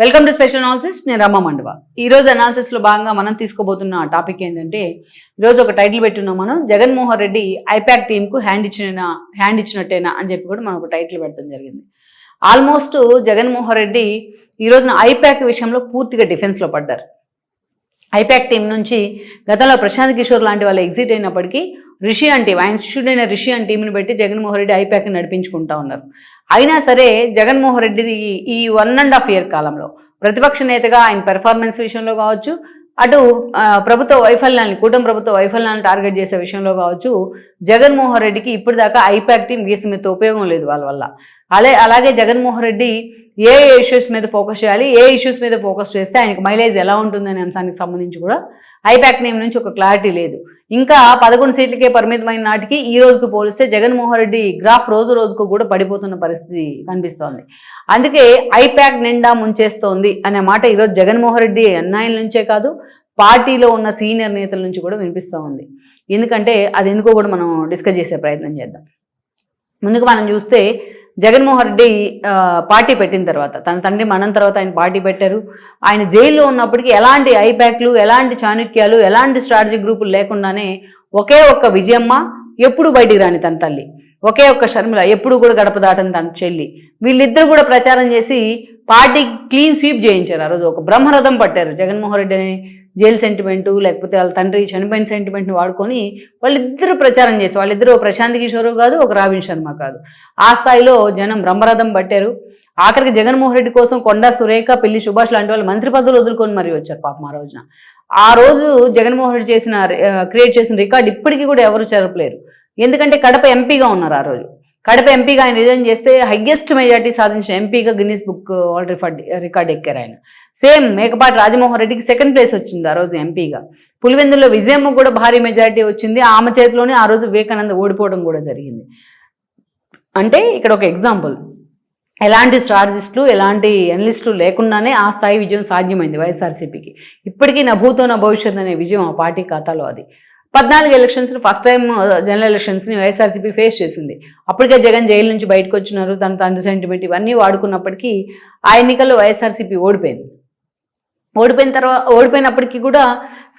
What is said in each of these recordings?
Welcome to special analysis నేను రమ్మ మండవ. ఈ రోజు భాగంగా మనం తీసుకోబోతున్న టాపిక్ ఏంటంటే ఈరోజు ఒక టైటిల్ పెట్టున్నాం మనం జగన్మోహన్ రెడ్డి ఐపాక్ టీంకు హ్యాండ్ ఇచ్చిన హ్యాండ్ ఇచ్చినట్టేనా అని చెప్పి కూడా మనం ఒక టైటిల్ పెడతాం జరిగింది. ఆల్మోస్ట్ జగన్మోహన్ రెడ్డి ఈ రోజున ఐపాక్ విషయంలో పూర్తిగా డిఫెన్స్లో పడ్డారు. ఐపాక్ టీం నుంచి గతంలో ప్రశాంత్ కిషోర్ లాంటి వాళ్ళు ఎగ్జిట్ అయినప్పటికీ రిషి అండ్ టీం ఆయన శిష్యుడైన రిషి అండ్ టీంని పెట్టి జగన్మోహన్ రెడ్డి ఐపాక్ని నడిపించుకుంటా ఉన్నారు. అయినా సరే జగన్మోహన్ రెడ్డి ఈ వన్ అండ్ హాఫ్ ఇయర్ కాలంలో ప్రతిపక్ష నేతగా ఆయన పెర్ఫార్మెన్స్ విషయంలో కావచ్చు అటు ప్రభుత్వ వైఫల్యాన్ని కూటమి ప్రభుత్వ వైఫల్యాన్ని టార్గెట్ చేసే విషయంలో కావచ్చు జగన్మోహన్ రెడ్డికి ఇప్పటిదాకా ఐపాక్ టీం గీసినంత ఉపయోగం లేదు వాళ్ళ వల్ల. అదే అలాగే జగన్మోహన్ రెడ్డి ఏ ఇష్యూస్ మీద ఫోకస్ చేయాలి ఏ ఇష్యూస్ మీద ఫోకస్ చేస్తే ఆయనకు మైలేజ్ ఎలా ఉంటుందనే అంశానికి సంబంధించి కూడా ఐపాక్ నేమ్ నుంచి ఒక క్లారిటీ లేదు. ఇంకా పదకొండు సీట్లకే పరిమితమైన నాటికి ఈ రోజుకు పోలిస్తే జగన్మోహన్ రెడ్డి గ్రాఫ్ రోజు రోజుకు కూడా పడిపోతున్న పరిస్థితి కనిపిస్తోంది. అందుకే ఐప్యాక్ నిండా ముంచేస్తోంది అనే మాట ఈరోజు జగన్మోహన్ రెడ్డి అన్నాయిల నుంచే కాదు పార్టీలో ఉన్న సీనియర్ నేతల నుంచి కూడా వినిపిస్తూ ఉంది ఎందుకంటే అది ఎందుకో కూడా మనం డిస్కస్ చేసే ప్రయత్నం చేద్దాం. ముందుకు మనం చూస్తే జగన్మోహన్ రెడ్డి పార్టీ పెట్టిన తర్వాత తన తండ్రి మనం తర్వాత ఆయన పార్టీ పెట్టారు. ఆయన జైల్లో ఉన్నప్పటికీ ఎలాంటి ఐప్యాక్లు ఎలాంటి చాణుక్యాలు ఎలాంటి స్ట్రాటజీ గ్రూపులు లేకుండానే ఒకే ఒక్క విజయమ్మ ఎప్పుడు బయటికి రాని తన తల్లి. ఒకే ఒక్క షర్మిల ఎప్పుడు కూడా గడప దాటని తన చెల్లి. వీళ్ళిద్దరు కూడా ప్రచారం చేసి పార్టీ క్లీన్ స్వీప్ చేయించారు ఆ రోజు. ఒక బ్రహ్మరథం పట్టారు జగన్మోహన్ రెడ్డి అనే జైలు సెంటిమెంటు లేకపోతే వాళ్ళ తండ్రి చనిపోయిన సెంటిమెంట్ని వాడుకొని వాళ్ళిద్దరూ ప్రచారం చేస్తారు వాళ్ళిద్దరూ ప్రశాంత్ కిషోర్ కాదు ఒక రావిన్ శర్మ కాదు. ఆ స్థాయిలో జనం బ్రహ్మరథం పట్టారు. ఆఖరికి జగన్మోహన్ రెడ్డి కోసం కొండా సురేఖ పెళ్ళి సుభాష్ లాంటి వాళ్ళు మంత్రి పదవులు వదులుకొని మరీ వచ్చారు పాపం ఆ రోజున. ఆ రోజు జగన్మోహన్ రెడ్డి చేసిన క్రియేట్ చేసిన రికార్డ్ ఇప్పటికీ కూడా ఎవరు చెరపలేరు. ఎందుకంటే కడప ఎంపీగా ఉన్నారు ఆ రోజు. కడప ఎంపీగా ఆయన రిజైన్ చేస్తే హయ్యెస్ట్ మెజార్టీ సాధించిన ఎంపీగా Guinness book world record record ఎక్కారు ఆయన. సేమ్ మేకపాటి రాజమోహన్ రెడ్డికి సెకండ్ ప్లేస్ వచ్చింది ఆ రోజు ఎంపీగా. పులివెందులో విజయమ్మ కూడా భారీ మెజారిటీ వచ్చింది. ఆమె చేతిలోనే ఆ రోజు వివేకానంద ఓడిపోవడం కూడా జరిగింది. అంటే ఇక్కడ ఒక ఎగ్జాంపుల్ ఎలాంటి స్ట్రాటజిస్టులు ఎలాంటి ఎనలిస్టులు లేకుండానే ఆ స్థాయి విజయం సాధ్యమైంది వైఎస్ఆర్సీపీకి. ఇప్పటికీ నా భూతో నా భవిష్యత్ అనే విజయం ఆ పార్టీ ఖాతాలో అది. పద్నాలుగు ఎలక్షన్స్ ఫస్ట్ టైం జనరల్ ఎలక్షన్స్ని వైఎస్ఆర్సీపీ ఫేస్ చేసింది. అప్పటికే జగన్ జైలు నుంచి బయటకు వచ్చినారు తన తండ్రి సెంటిమెంట్ ఇవన్నీ వాడుకున్నప్పటికీ ఆ ఎన్నికల్లో వైఎస్ఆర్సీపీ ఓడిపోయింది. ఓడిపోయిన తర్వాత ఓడిపోయినప్పటికీ కూడా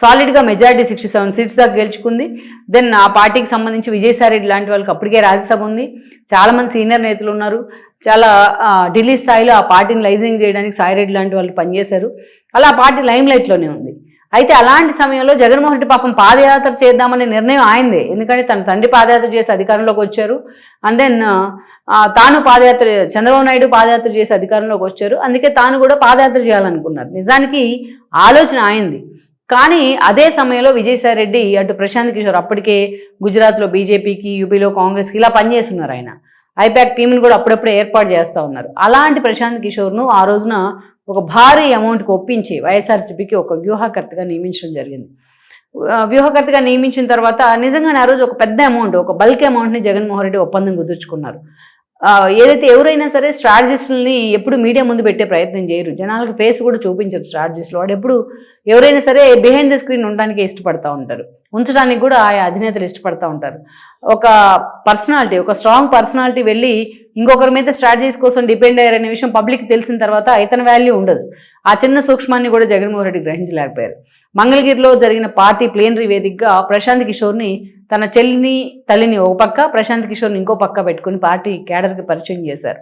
సాలిడ్గా మెజారిటీ సిక్స్టీ సెవెన్ సీట్స్ దాకా గెలుచుకుంది. దెన్ ఆ పార్టీకి సంబంధించి విజయసాయిరెడ్డి లాంటి వాళ్ళకి అప్పటికే రాజ్యసభ ఉంది. చాలామంది సీనియర్ నేతలు ఉన్నారు. చాలా ఢిల్లీ స్థాయిలో ఆ పార్టీని లైజింగ్ చేయడానికి సాయిరెడ్డి లాంటి వాళ్ళు పనిచేశారు. అలా ఆ పార్టీ లైమ్ లైట్లోనే ఉంది. అయితే అలాంటి సమయంలో జగన్మోహన్ రెడ్డి పాపం పాదయాత్ర చేద్దామనే నిర్ణయం ఆయనదే. ఎందుకంటే తన తండ్రి పాదయాత్ర చేసి అధికారంలోకి వచ్చారు. అండ్ దెన్ తాను పాదయాత్ర చంద్రబాబు నాయుడు పాదయాత్ర చేసి అధికారంలోకి వచ్చారు. అందుకే తాను కూడా పాదయాత్ర చేయాలనుకున్నారు. నిజానికి ఆలోచన ఆయనది. కానీ అదే సమయంలో విజయసాయి రెడ్డి అటు ప్రశాంత్ కిషోర్ అప్పటికే గుజరాత్లో బీజేపీకి యూపీలో కాంగ్రెస్కి ఇలా పనిచేస్తున్నారు ఆయన. ఐప్యాక్ టీంని కూడా అప్పుడప్పుడే ఏర్పాటు చేస్తూ ఉన్నారు. అలాంటి ప్రశాంత్ కిషోర్ను ఆ రోజున ఒక భారీ అమౌంట్కి ఒప్పించి వైఎస్ఆర్సీపీకి ఒక వ్యూహకర్తగా నియమించడం జరిగింది. వ్యూహకర్తగా నియమించిన తర్వాత నిజంగానే ఆ రోజు ఒక పెద్ద అమౌంట్ ఒక బల్క్ అమౌంట్ని జగన్మోహన్ రెడ్డి ఒప్పందం కుదుర్చుకున్నారు. ఏదైతే ఎవరైనా సరే స్ట్రాటజిస్టుల్ని ఎప్పుడు మీడియా ముందు పెట్టే ప్రయత్నం చేయరు. జనాలకు ఫేస్ కూడా చూపించరు స్ట్రాటజిస్ట్లు. వాడు ఎప్పుడు ఎవరైనా సరే బిహైండ్ ద స్క్రీన్ ఉండడానికి ఇష్టపడతా ఉంటారు. ఉంచడానికి కూడా ఆయా అధినేతలు ఇష్టపడతా ఉంటారు. ఒక పర్సనాలిటీ ఒక స్ట్రాంగ్ పర్సనాలిటీ వెళ్ళి ఇంకొకరి మీద స్ట్రాటజీస్ కోసం డిపెండ్ అయ్యారనే విషయం పబ్లిక్ తెలిసిన తర్వాత ఇతని వాల్యూ ఉండదు. ఆ చిన్న సూక్ష్మాన్ని కూడా జగన్మోహన్ రెడ్డి గ్రహించలేకపోయారు. మంగళగిరిలో జరిగిన పార్టీ ప్లేనరీ వేదికగా ప్రశాంత్ కిషోర్ని తన చెల్లిని తల్లిని ఒక పక్క ప్రశాంత్ కిషోర్ని ఇంకో పక్క పెట్టుకుని పార్టీ కేడర్కి పరిచయం చేశారు.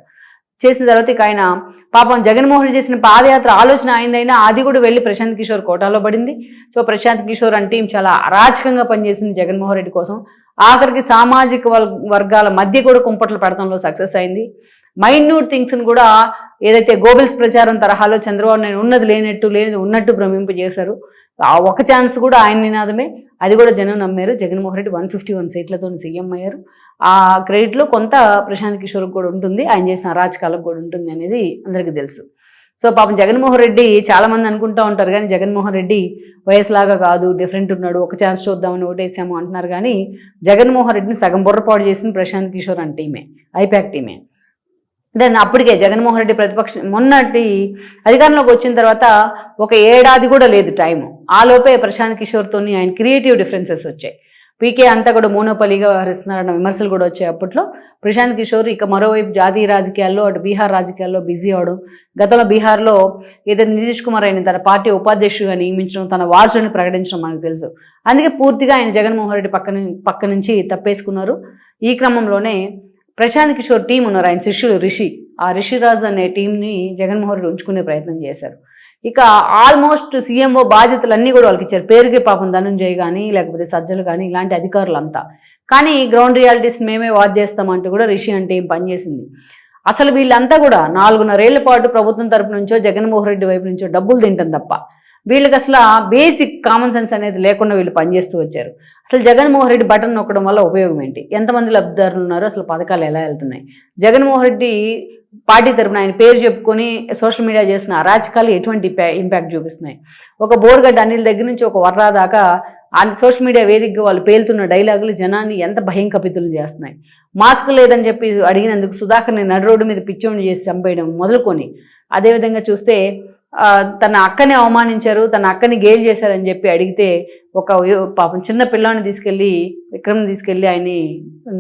చేసిన తర్వాత ఇక ఆయన పాపం జగన్మోహన్ రెడ్డి చేసిన పాదయాత్ర ఆలోచన అయిందైనా అది కూడా వెళ్ళి ప్రశాంత్ కిషోర్ కోటాలో పడింది. సో ప్రశాంత్ కిషోర్ అంటే టీం చాలా అరాచకంగా పనిచేసింది జగన్మోహన్ రెడ్డి కోసం. ఆఖరికి సామాజిక వర్- వర్గాల మధ్య కూడా కుంపట్లు పెడతంలో సక్సెస్ అయింది. మైన్యూట్ థింగ్స్ని కూడా ఏదైతే గోబెల్స్ ప్రచారం తరహాలో చంద్రబాబు నాయుడు ఉన్నది లేనట్టు లేనిది ఉన్నట్టు భ్రమింపజేశారు ఆ ఒక ఛాన్స్ కూడా ఆయన నినాదమే. అది కూడా జనం నమ్మారు. Jaganmohan Reddy one fifty one సీట్లతో సీఎం అయ్యారు. ఆ క్రెడిట్లో కొంత ప్రశాంత్ కిషోర్కి కూడా ఉంటుంది ఆయన చేసిన అరాచకాలకు కూడా ఉంటుంది అనేది అందరికీ తెలుసు. సో పాపం జగన్మోహన్ రెడ్డి చాలామంది అనుకుంటూ అనుకుంటా ఉంటారు కానీ జగన్మోహన్ రెడ్డి వయసులాగా కాదు డిఫరెంట్ ఉన్నాడు ఒక ఛాన్స్ చూద్దామని ఓటేసాము అంటున్నారు కానీ జగన్మోహన్ రెడ్డిని సగం బుర్రపాటు చేసింది ప్రశాంత్ కిషోర్ అని టీమే ఐపాక్ టీమే దెన్ అప్పటికే జగన్మోహన్ రెడ్డి ప్రతిపక్ష మొన్నటి అధికారంలోకి వచ్చిన తర్వాత ఒక ఏడాది కూడా లేదు టైము ఆ లోపే ప్రశాంత్ కిషోర్తోని ఆయన క్రియేటివ్ డిఫరెన్సెస్ వచ్చాయి. పీకే అంతా కూడా మోనోపలిగా వ్యవహరిస్తున్నారన్న విమర్శలు కూడా వచ్చాయి అప్పట్లో. ప్రశాంత్ కిషోర్ ఇక మరోవైపు జాతీయ రాజకీయాల్లో అటు బీహార్ రాజకీయాల్లో బిజీ అవడం గతంలో బీహార్లో ఏదైతే నితీష్ కుమార్ ఆయన తన పార్టీ ఉపాధ్యక్షుడిగా నియమించడం తన వారసుని ప్రకటించడం మనకు తెలుసు. అందుకే పూర్తిగా ఆయన జగన్మోహన్ రెడ్డి పక్కన పక్క నుంచి తప్పేసుకున్నారు. ఈ క్రమంలోనే ప్రశాంత్ కిషోర్ టీం ఉన్నారు. ఆయన శిష్యుడు రిషి. ఆ రిషిరాజ్ అనే టీంని జగన్మోహన్ రెడ్డి ఉంచుకునే ప్రయత్నం చేశారు. ఇక ఆల్మోస్ట్ సీఎంఓ బాధ్యతలన్నీ కూడా వాళ్ళకి ఇచ్చారు పేరుకి పాపం ధనంజయ్ కానీ లేకపోతే సజ్జలు కానీ ఇలాంటి అధికారులంతా. కానీ గ్రౌండ్ రియాలిటీస్ మేమే వాచ్ చేస్తామంటూ కూడా రిషి అంటే ఏం పనిచేసింది అసలు వీళ్ళంతా కూడా నాలుగున్నరేళ్ళ పాటు ప్రభుత్వం తరపు నుంచో జగన్మోహన్ రెడ్డి వైపు నుంచో డబ్బులు తింటాం తప్ప. వీళ్ళకి అసలు ఆ బేసిక్ కామన్ సెన్స్ అనేది లేకుండా వీళ్ళు పనిచేస్తూ వచ్చారు. అసలు జగన్మోహన్ రెడ్డి బటన్ నొక్కడం వల్ల ఉపయోగం ఏంటి? ఎంతమంది లబ్ధిదారులు ఉన్నారు? అసలు పథకాలు ఎలా వెళ్తున్నాయి? జగన్మోహన్ రెడ్డి పార్టీ తరపున ఆయన పేరు చెప్పుకొని సోషల్ మీడియా చేసిన అరాచకాలు ఎటువంటి ఇంపాక్ట్ చూపిస్తున్నాయి? ఒక బోర్గడ్డ అనిల్ దగ్గర నుంచి ఒక వర్రా దాకా ఆ సోషల్ మీడియా వేదికగా వాళ్ళు పేలుతున్న డైలాగులు జనాన్ని ఎంత భయం కపితులు చేస్తున్నాయి? మాస్క్ లేదని చెప్పి అడిగినందుకు సుధాకర్ని నడు రోడ్డు మీద పిచ్చోని చేసి చంపేయడం మొదలుకొని అదేవిధంగా చూస్తే తన అక్కని అవమానించారు తన అక్కని గేల్ చేశారని చెప్పి అడిగితే ఒక పాపం చిన్న పిల్లాన్ని తీసుకెళ్ళి విక్రమ్ని తీసుకెళ్ళి ఆయన్ని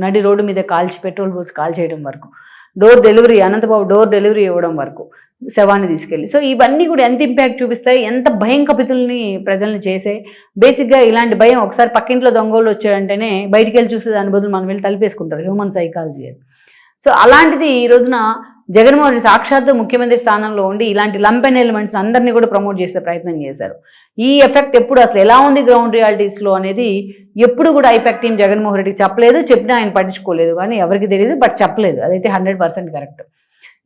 నడి రోడ్డు మీద కాల్చి పెట్రోల్ పోసి కాల్ చేయడం వరకు. Door delivery Anantababu door delivery ఇవ్వడం వరకు శవాన్ని తీసుకెళ్ళి. సో ఇవన్నీ కూడా ఎంత ఇంపాక్ట్ చూపిస్తాయి ఎంత భయం కపితుల్ని ప్రజల్ని చేసే బేసిక్గా ఇలాంటి భయం ఒకసారి పక్కింట్లో దొంగలు వచ్చాయంటేనే బయటికి వెళ్ళి చూస్తే దాని బదులు మనం వెళ్ళి తలిపేసుకుంటారు హ్యూమన్ సైకాలజీ అది. సో అలాంటిది ఈ రోజున జగన్మోహన్ రెడ్డి సాక్షాత్తు ముఖ్యమంత్రి స్థానంలో ఉండి ఇలాంటి లంపెన్ ఎలిమెంట్స్ అందరినీ కూడా ప్రమోట్ చేసే ప్రయత్నం చేశారు. ఈ ఎఫెక్ట్ ఎప్పుడు అసలు ఎలా ఉంది గ్రౌండ్ రియాలిటీస్లో అనేది ఎప్పుడు కూడా ఐపాక్ టీం జగన్మోహన్ రెడ్డికి చెప్పలేదు చెప్పినా ఆయన పట్టించుకోలేదు కానీ ఎవరికి తెలియదు బట్ చెప్పలేదు. అదైతే హండ్రెడ్ పర్సెంట్ కరెక్ట్.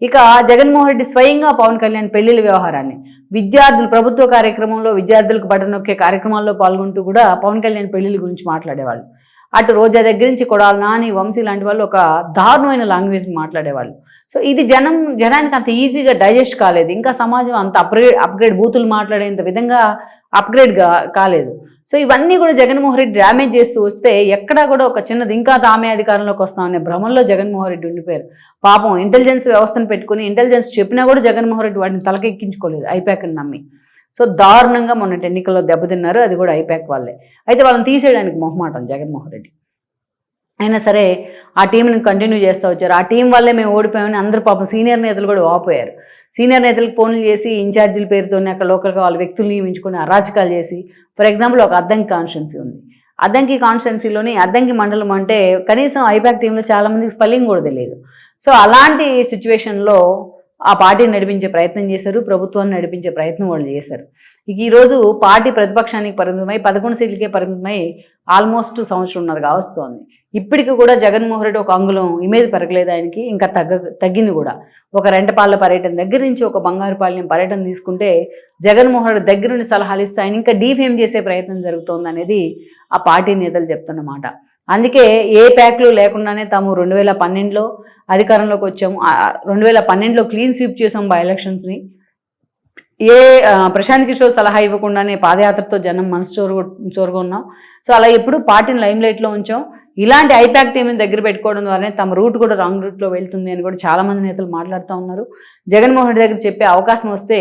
ఇక జగన్మోహన్ రెడ్డి స్వయంగా పవన్ కళ్యాణ్ పెళ్ళిళ్ళ వ్యవహారాన్ని విద్యార్థులు ప్రభుత్వ కార్యక్రమంలో విద్యార్థులకు బటన్ కార్యక్రమాల్లో పాల్గొంటూ కూడా పవన్ కళ్యాణ్ పెళ్ళిళ్ళ గురించి మాట్లాడేవాళ్ళు. అటు రోజా దగ్గర నుంచి కొడాలి నాని వంశీ లాంటి వాళ్ళు ఒక దారుణమైన లాంగ్వేజ్ మాట్లాడేవాళ్ళు. సో ఇది జనం జనానికి అంత ఈజీగా డైజెస్ట్ కాలేదు. ఇంకా సమాజం అంత అప్గ్రేడ్ అప్గ్రేడ్ బూతులు మాట్లాడేంత విధంగా అప్గ్రేడ్ కాలేదు. సో ఇవన్నీ కూడా జగన్మోహన్ రెడ్డి డ్యామేజ్ చేస్తూ వస్తే ఎక్కడా కూడా ఒక చిన్నది ఇంకా తామే అధికారంలోకి వస్తామనే భ్రమంలో జగన్మోహన్ రెడ్డి ఉండిపోయారు. పాపం ఇంటెలిజెన్స్ వ్యవస్థను పెట్టుకుని ఇంటెలిజెన్స్ చెప్పినా కూడా జగన్మోహన్ రెడ్డి వాటిని తలకెక్కించుకోలేదు ఐపాక్ని నమ్మి. సో దారుణంగా మొన్నటి ఎన్నికల్లో దెబ్బతిన్నారు అది కూడా ఐపాక్ వాళ్ళే. అయితే వాళ్ళని తీసేయడానికి మొహమాటం జగన్మోహన్ రెడ్డి. అయినా సరే ఆ టీంని కంటిన్యూ చేస్తూ వచ్చారు. ఆ టీం వల్లే మేము ఓడిపోయామని అందరూ పాపం సీనియర్ నేతలు కూడా వాపోయారు. సీనియర్ నేతలకు ఫోన్లు చేసి ఇన్ఛార్జీల పేరుతోనే అక్కడ లోకల్గా వాళ్ళ వ్యక్తులు నియమించుకొని అరాచకాలు చేసి ఫర్ ఎగ్జాంపుల్ ఒక అద్దంకి కాన్స్టిట్యున్సీ ఉంది. అద్దంకి కాన్స్టిట్యున్సీలోని అద్దంకి మండలం అంటే కనీసం ఐపాక్ టీంలో చాలామందికి స్పెల్లింగ్ కూడా తెలియదు. సో అలాంటి సిచ్యువేషన్లో ఆ పార్టీని నడిపించే ప్రయత్నం చేశారు ప్రభుత్వాన్ని నడిపించే ప్రయత్నం వాళ్ళు చేశారు. ఇక ఈరోజు పార్టీ ప్రతిపక్షానికి పరిమితమై పదకొండు సీట్లకే పరిమితమై ఆల్మోస్ట్ సంవత్సరంన్నర కావస్తోంది. ఇప్పటికి కూడా జగన్మోహన్ రెడ్డి ఒక అంగుళం ఇమేజ్ పెరగలేదు ఆయనకి ఇంకా తగ్గ తగ్గింది కూడా. ఒక రెంటపాళ్ళ పర్యటన దగ్గర నుంచి ఒక బంగారుపాలెం పర్యటన తీసుకుంటే జగన్మోహన్ రెడ్డి దగ్గర నుండి సలహాలు ఇస్తే ఆయన ఇంకా డీఫేమ్ చేసే ప్రయత్నం జరుగుతోంది అనేది ఆ పార్టీ నేతలు చెప్తున్నమాట అందుకే ఏ ప్యాక్లు లేకుండానే తాము రెండు వేల పన్నెండులో అధికారంలోకి వచ్చాము. రెండు వేల పన్నెండులో క్లీన్ స్వీప్ చేసాం బై ఎలక్షన్స్ని ఏ ప్రశాంత్ కిషోర్ సలహా ఇవ్వకుండానే పాదయాత్రతో జనం మనసు చోరు చోరుకున్నాం. సో అలా ఎప్పుడు పార్టీని లైమ్ లైట్లో ఉంచాం. ఇలాంటి ఐపాక్ టీంని దగ్గర పెట్టుకోవడం ద్వారానే తమ రూట్ కూడా రాంగ్ రూట్లో వెళ్తుంది అని కూడా చాలా మంది నేతలు మాట్లాడుతూ ఉన్నారు. జగన్మోహన్ రెడ్డి దగ్గర చెప్పే అవకాశం వస్తే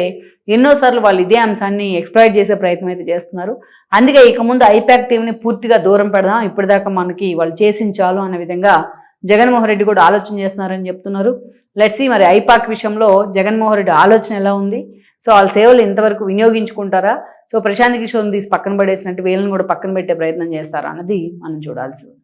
ఎన్నోసార్లు వాళ్ళు ఇదే అంశాన్ని ఎక్స్ప్లాయిట్ చేసే ప్రయత్నం అయితే చేస్తున్నారు. అందుకే ఇక ముందు ఐపాక్ టీంని పూర్తిగా దూరం పెడదాం. ఇప్పటిదాకా మనకి వాళ్ళు చేసించాలు అనే విధంగా జగన్మోహన్ రెడ్డి కూడా ఆలోచన చేస్తున్నారని చెప్తున్నారు. లెట్స్ సీ మరి ఐపాక్ విషయంలో జగన్మోహన్ రెడ్డి ఆలోచన ఎలా ఉంది? సో వాళ్ళ సేవలు ఇంతవరకు వినియోగించుకుంటారా? సో ప్రశాంత్ కిషోర్ని తీసి పక్కన పడేసినట్టు వీళ్ళని కూడా పక్కన పెట్టే ప్రయత్నం చేస్తారా అన్నది మనం చూడాల్సి ఉంది.